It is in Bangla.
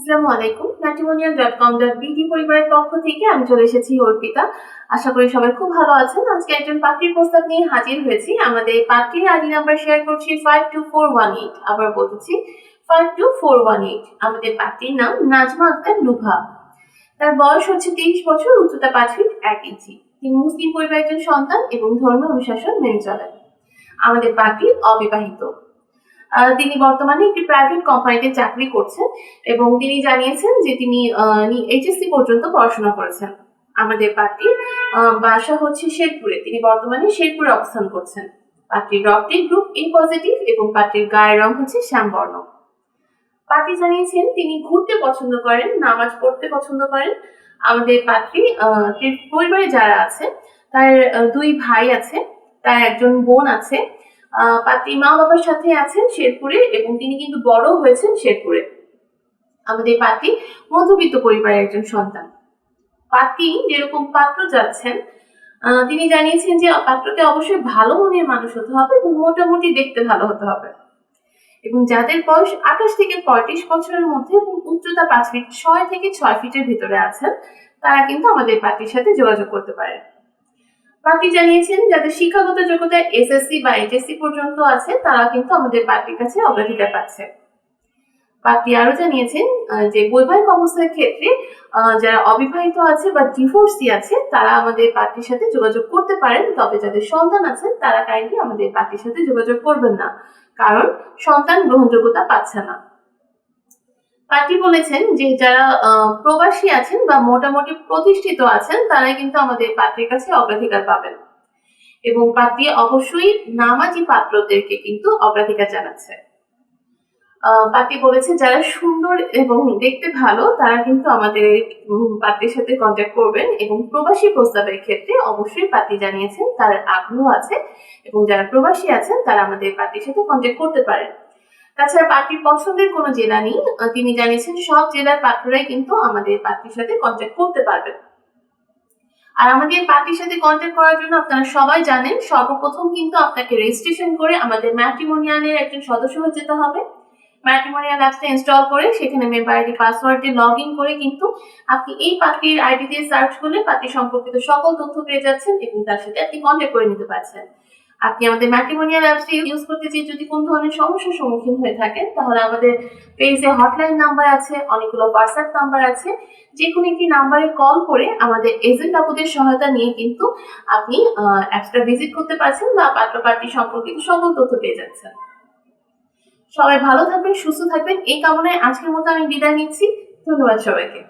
আসসালামু আলাইকুম matrimonial dot com dot BD পরিবারের পক্ষ থেকে আমি চলে এসেছি অর্পিতা। আশা করি সবাই খুব ভালো আছেন। আজকে একজন পাত্রীর প্রস্তাব নিয়ে হাজির হয়েছি। আমাদের পাত্রীর আইডি নাম্বার শেয়ার করছি five two four one eight আবার বলছি five two four one eight আমাদের পাত্রীর নাম নাজমা আক্তার লুভা। তার বয়স হচ্ছে তেইশ বছর, উচ্চতা পাঁচ ফিট এক ইঞ্চি। তিনি মুসলিম পরিবারের একজন সন্তান এবং ধর্মীয় অনুশাসন মেনে চলেন। আমাদের পাত্রী অবিবাহিত। তিনি বর্তমানে একটি প্রাইভেট কোম্পানিতে চাকরি করছেন এবং তিনি জানিয়েছেন যে তিনি এইচএসসি পর্যন্ত পড়াশোনা করেছেন। আমাদের পার্টির আহ, বাসা হচ্ছে শেরপুরে। তিনি বর্তমানে শেরপুরে অবস্থান করছেন। পার্টির রক্তি গ্রুপ এ পজিটিভ এবং পার্টির গায়ের রং হচ্ছে শ্যামবর্ণ। পার্টি জানিয়েছেন তিনি ঘুরতে পছন্দ করেন নামাজ পড়তে পছন্দ করেন। আমাদের পাত্রী পরিবারে যারা আছে তার দুই ভাই আছে তার একজন বোন আছে। পাত্রী মা বাবার সাথে আছেন শেরপুরে এবং তিনি কিন্তু বড় হয়েছেন শেরপুরে। আমাদের পাত্রী মধ্যবিত্ত পরিবারের একজন সন্তান। পাত্রী যেরকম পাত্র যাচ্ছেন তিনি জানিয়েছেন যে পাত্রকে অবশ্যই ভালো মনের মানুষ হতে হবে এবং মোটামুটি দেখতে ভালো হতে হবে। এবং যাদের বয়স আঠাশ থেকে পঁয়ত্রিশ বছরের মধ্যে এবং উচ্চতা পাঁচ ফিট ছয় থেকে ছয় ফিটের ভিতরে আছেন, তারা কিন্তু আমাদের পার্টির সাথে যোগাযোগ করতে পারে পার্টি জানিয়েছেন, যাদের শিক্ষাগত যোগ্যতা এসএসসি বা এইচএসসি পর্যন্ত আছে, তারা কিন্তু আমাদের পার্টির কাছে অগ্রাধিকার পাচ্ছে। পার্টি আরও জানিয়েছেন যে বৈবাহিক অবস্থার ক্ষেত্রে যারা অবিবাহিত আছে বা ডিভোর্সি আছে, তারা আমাদের পার্টির সাথে যোগাযোগ করতে পারেন, তবে যাদের সন্তান আছেন তারা কাইন্ডলি আমাদের পার্টির সাথে যোগাযোগ করবেন না। কারণ সন্তান গ্রহণযোগ্যতা পাচ্ছে না। পার্টি বলেছেন যে যারা প্রবাসী আছেন বা মোটামুটি প্রতিষ্ঠিত আছেন, তারাই কিন্তু আমাদের পাত্রের কাছে অগ্রাধিকার পাবেন। এবং পাত্রী অবশ্যই নামাজি পাত্রদেরকে কিন্তু অগ্রাধিকার জানাচ্ছে। পাত্রী বলেছে, যারা সুন্দর এবং দেখতে ভালো, তারা কিন্তু আমাদের পাত্রীর সাথে কন্ট্যাক্ট করবেন এবং প্রবাসী প্রস্তাবের ক্ষেত্রে অবশ্যই পাত্রী জানিয়েছেন, তার আগ্রহ আছে এবং যারা প্রবাসী আছেন, তারা আমাদের পাত্রীর সাথে কন্ট্যাক্ট করতে পারেন। তাছাড়া পাত্রীর পছন্দের কোনো জেলা নেই। তিনি জানিয়েছেন সব জেলার পাত্ররাই কিন্তু আমাদের পাত্রীর সাথে কন্ট্যাক্ট করতে পারবেন। আর আমাদের পার্টির সাথে কন্ট্যাক্ট করার জন্য আপনারা সবাই জানেন, সর্বপ্রথম কিন্তু আপনাকে রেজিস্ট্রেশন করে আমাদের ম্যাট্রিমোনিয়ালের একজন সদস্য হয়ে যেতে হবে। ম্যাট্রিমোনিয়াল অ্যাপসটা ইনস্টল করে সেখানে মেম্বার আইডি পাসওয়ার্ড দিয়ে লগ ইন করে কিন্তু আপনি এই পার্টির আইডি দিয়ে সার্চ করলে পার্টি সম্পর্কিত সকল তথ্য পেয়ে যাচ্ছেন এবং তার সাথে আপনি কন্ট্যাক্ট করে নিতে পারছেন। আপনি আমাদের ম্যাট্রিমোনিয়াল অ্যাপসটি ইউজ করতে চেয়ে যদি কোন ধরনের সমস্যার সম্মুখীন হয়ে থাকেন, তাহলে আমাদের পেজে হটলাইন নাম্বার আছে, অনেকগুলো হোয়াটসঅ্যাপ নাম্বার আছে। যে কোনো একটি নাম্বারে কল করে আমাদের এজেন্ট আপুদের সহায়তা নিয়ে কিন্তু আপনি অ্যাপসটা ভিজিট করতে পারছেন বা পাত্র পার্টি সম্পর্কিত সকল তথ্য পেয়ে যাচ্ছেন। সবাই ভালো থাকবেন, সুস্থ থাকবেন। এই কামনায় আজকের মতো আমি বিদায় নিচ্ছি। ধন্যবাদ সবাইকে।